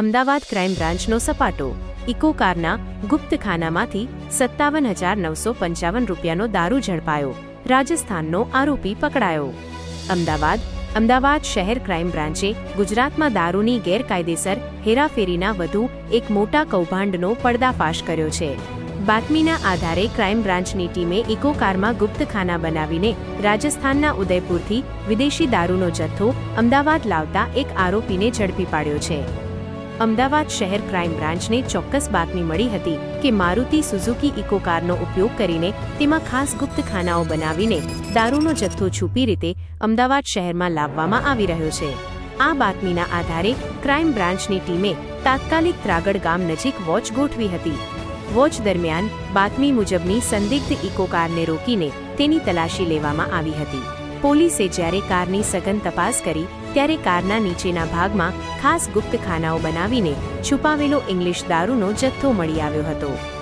Ahmedabad crime બ્રાન્ચનો સપાટો. Eco કારના ગુપ્તખાનામાંથી સત્તાવન હજાર નવસો પંચાવન રૂપિયાનો દારૂ ઝડપાયો. રાજસ્થાનનો આરોપી પકડાયો. અમદાવાદ અમદાવાદ શહેર ક્રાઇમ બ્રાન્ચે ગુજરાતમાં દારૂની ગેરકાયદેસર હેરાફેરીના વધુ એક મોટા કૌભાંડનો પર્દાફાશ કર્યો છે. બાતમીના આધારે ક્રાઇમ બ્રાન્ચની ટીમે ઇકો કારમાં ગુપ્તખાના બનાવીને રાજસ્થાનના ઉદયપુરથી વિદેશી દારૂનો જથ્થો અમદાવાદ લાવતા એક આરોપીને ઝડપી પાડ્યો છે. અમદાવાદ શહેર ક્રાઇમ બ્રાન્ચને ચોક્કસ બાતમી મળી હતી કે મારુતિ સુઝુકી ઇકો કારનો ઉપયોગ કરીને તેમાં ખાસ ગુપ્ત ખાનાઓ બનાવીને દારૂનો જથ્થો છુપી રીતે અમદાવાદ શહેરમાં લાવવામાં આવી રહ્યો છે. આ બાતમીના આધારે ક્રાઇમ બ્રાન્ચની ટીમે તાત્કાલિક ત્રાગડ ગામ નજીક વોચ ગોઠવી હતી. વોચ દરમિયાન બાતમી મુજબની સંદિગ્ધ ઇકો કારને રોકીને તેની તલાશી લેવામાં આવી હતી. પોલીસે જ્યારે કારની સઘન તપાસ કરી, ત્યારે કારના નીચેના ભાગમાં ખાસ ગુપ્ત ખાનાઓ બનાવીને છુપાવેલો ઇંગ્લિશ દારૂનો જથ્થો મળી આવ્યો હતો.